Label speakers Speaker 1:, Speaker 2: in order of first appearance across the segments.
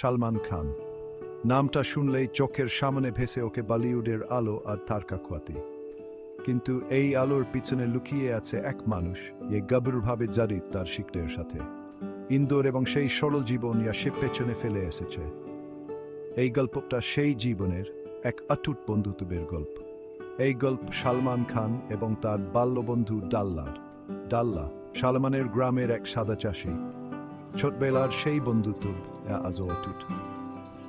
Speaker 1: সালমান খান। নামটা শুনলেই চোখের সামনে ভেসে ওকে বলিউডের আলো আর তারকা খ্যাতি। কিন্তু এই আলোর পিছনে লুকিয়ে আছে এক মানুষ, এ গভীরভাবে জড়িত তার শিকড়ের সাথে। ইন্দোর এবং সেই সরল জীবন ইয়া সে পেছনে ফেলে এসেছে। এই গল্পটা সেই জীবনের এক অটুট বন্ধুত্বের গল্প। এই গল্প সালমান খান এবং তার বাল্যবন্ধু ডাল্লার। ডাল্লা, সালমানের গ্রামের এক সাদা চাষি। ছোটবেলার সেই বন্ধুত্ব আজও অটুট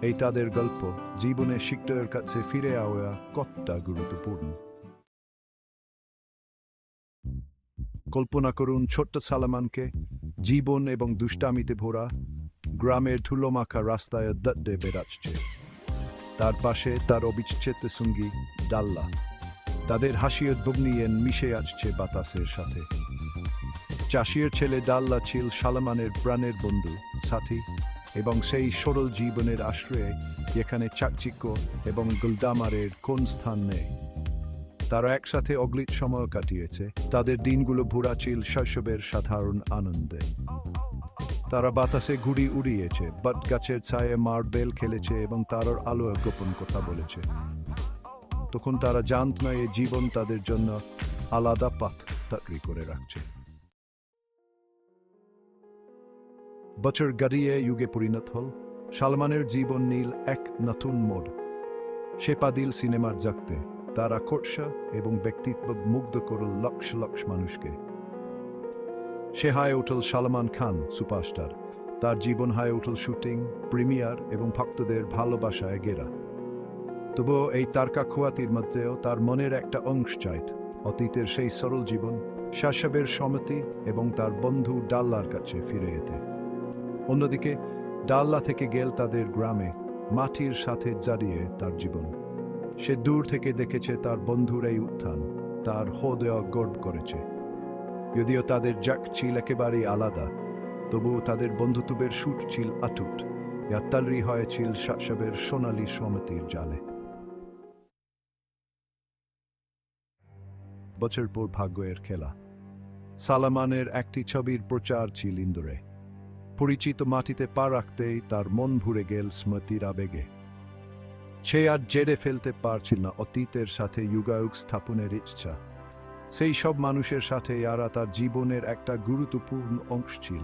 Speaker 1: এই তাদের গল্প জীবনে শিক্ষকের কাছে ফিরে আওয়া কতটা গুরুত্বপূর্ণ। কল্পনা করুন ছোট্ট সালমানকে জীবন এবং দুষ্টামিতে ভরা গ্রামের ধুলোমাখা রাস্তায় দড্ডে বেড়াচ্ছে। তার পাশে তার অবিচ্ছেদ্য সঙ্গী ডাল্লা। তাদের হাসি উদ্বগ্নিয়ে মিশে আসছে বাতাসের সাথে। চাষির ছেলে ডাল্লা ছিল সালমানের প্রাণের বন্ধু, সাথী, এবং সেই সরল জীবনের আশ্রয়ে যেখানে চাকচিক্য এবং গুলদামারের কোন স্থান নেই। তারা একসাথে অগ্লিত সময় কাটিয়েছে। তাদের দিনগুলো ভুরা ছিল শৈশবের সাধারণ আনন্দে। তারা বাতাসে ঘুড়ি উড়িয়েছে বট গাছের ছায়ে মার্বেল খেলেছে এবং তারার আলো গোপন কথা বলেছে। তখন তারা জানত না এই জীবন তাদের জন্য আলাদা পাথ তৈরি করে রাখছে। বছর গড়িয়ে যুগে পরিণত হল। সালমানের জীবন নীল এক নতুন মোড়। সে পাদিল সিনেমার জাগতে তার আকর্ষা এবং ব্যক্তিত্ব মুগ্ধ করল লক্ষ লক্ষ মানুষকে। সে হায় উঠল সালমান খান, সুপারস্টার। তার জীবন হায় উঠল শুটিং, প্রিমিয়ার এবং ভক্তদের ভালোবাসায় গেরা তবুও এই তারকা খোয়াতির মধ্যেও তার মনের একটা অংশ চাইত। অতীতের সেই সরল জীবন, শাসবের সমতি এবং তার বন্ধু ডাল্লার কাছে ফিরে যেতে অন্যদিকে, ডাল্লা থেকে গেল তাদের গ্রামে, মাটির সাথে জড়িয়ে তার জীবন। সে দূর থেকে দেখেছে তার বন্ধুর এই উত্থান, তার হৃদয় গর্ব করেছে। যদিও তাদের জাক ছিল একেবারেই আলাদা তবু তাদের বন্ধুত্বের সুট ছিল আটুট ইয়াত্তালরি হয়েছিল শাসবের সোনালী সমিতির জালে। বছর পর ভাগ্যের খেলা। সালামানের একটি ছবির প্রচার ছিল ইন্দোরে। পরিচিত মাটিতে পা রাখতেই তার মন ভরে গেল স্মৃতির আবেগে। সে আর জেরে ফেলতে পারছিল না অতীতের সাথে যুগায়ুগ স্থাপনের ইচ্ছা। সেই সব মানুষের সাথে ইয়ারা তার জীবনের একটা গুরুত্বপূর্ণ অংশ ছিল।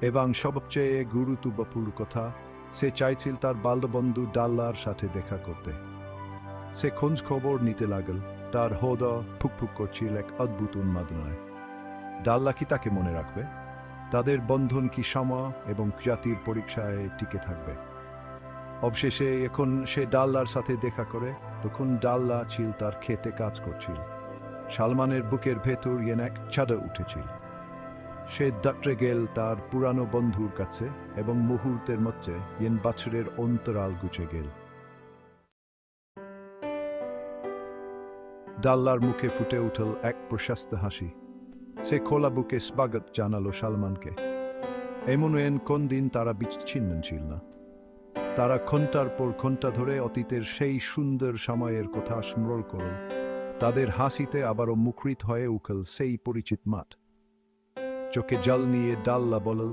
Speaker 1: এবং সবচেয়ে গুরুত্বপূর্ণ কথা, সে চাইছিল তার বাল্যবন্ধু ডাল্লার সাথে দেখা করতে। সে খোঁজ খবর নিতে লাগল, তার হদ ফুকফুক করছিল এক অদ্ভুত উন্মাদনায়। ডাল্লা কি তাকে মনে রাখবে? তাদের বন্ধন কি সমা এবং জাতির পরীক্ষায় টিকে থাকবে? অবশেষে এখন সে ডাল্লার সাথে দেখা করে, তখন ডাল্লা ছিল তার খেতে কাজ করছিল। সালমানের বুকের ভেতর ইয়েন এক ছাদা উঠেছিল। সে দাটরে গেল তার পুরানো বন্ধুর কাছে এবং মুহূর্তের মধ্যে ইয়েন বছরের অন্তরাল গুছে গেল। ডাল্লার মুখে ফুটে উঠল এক প্রশস্ত হাসি। সে খোলা বুকে স্বাগত জানালো সালমানকে। এমন এন কোন দিন তারা বিচ্ছিন্ন ছিল না। তারা ঘণ্টার পর ঘণ্টা ধরে অতীতের সেই সুন্দর সময়ের কথা স্মরণ করল। তাদের হাসিতে আবারও মুখরিত হয়ে উঠল সেই পরিচিত মাঠ। চোখে জল নিয়ে ডাল্লা বলল,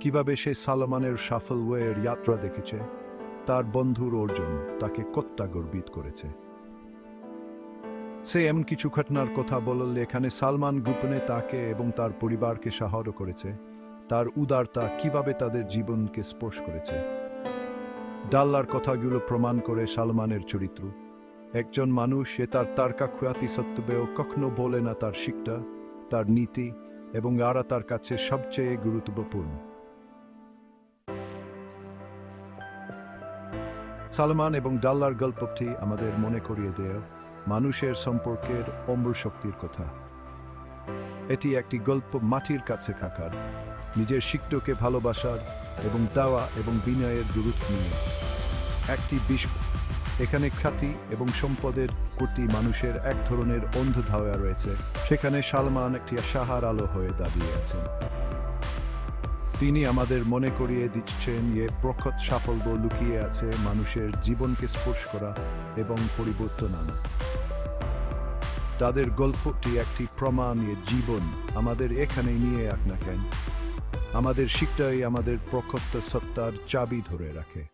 Speaker 1: কীভাবে সে সালমানের সাফল ওয়ের যাত্রা দেখেছে? তার বন্ধুর অর্জন তাকে কতটা গর্বিত করেছে। সে এমন কিছু ঘটনার কথা বলল এখানে সালমান গোপনে তাকে এবং তার পরিবারকে সাহায্য করেছে। তার উদারতা কীভাবে তাদের জীবনকে স্পর্শ করেছে। ডাল্লার কথাগুলো প্রমাণ করে সালমানের চরিত্র। একজন মানুষ, সে তার তারকা খ্যাতি সত্ত্বেও কখনো বলে না তার শিক্ষা, তার নীতি এবং আরা তার কাছে সবচেয়ে গুরুত্বপূর্ণ। সালমান এবং ডাল্লার গল্পটি আমাদের মনে করিয়ে দেয় মানুষের সম্পর্কের অম্র শক্তির কথা। এটি একটি গল্প মাটির কাছে থাকার, নিজের শিক্ষকে ভালোবাসার এবং দেওয়া এবং বিনয়ের গুরুত্ব নিয়ে। একটি বিশ্ব এখানে খ্যাতি এবং সম্পদের প্রতি মানুষের এক ধরনের অন্ধ ধাওয়া রয়েছে। সেখানে সালমান একটি সাহার আলো হয়ে দাঁড়িয়ে আছেন। তিনি আমাদের মনে করিয়ে দিচ্ছেন যে প্রখত সাফল্য লুকিয়ে আছে মানুষের জীবনকে স্পর্শ করা এবং পরিবর্তন আনা। তাদের গল্পটি একটি প্রমাণ এ জীবন আমাদের এখানে নিয়ে আক কেন। আমাদের শিখটাই আমাদের প্রখত্ত সত্তার চাবি ধরে রাখে।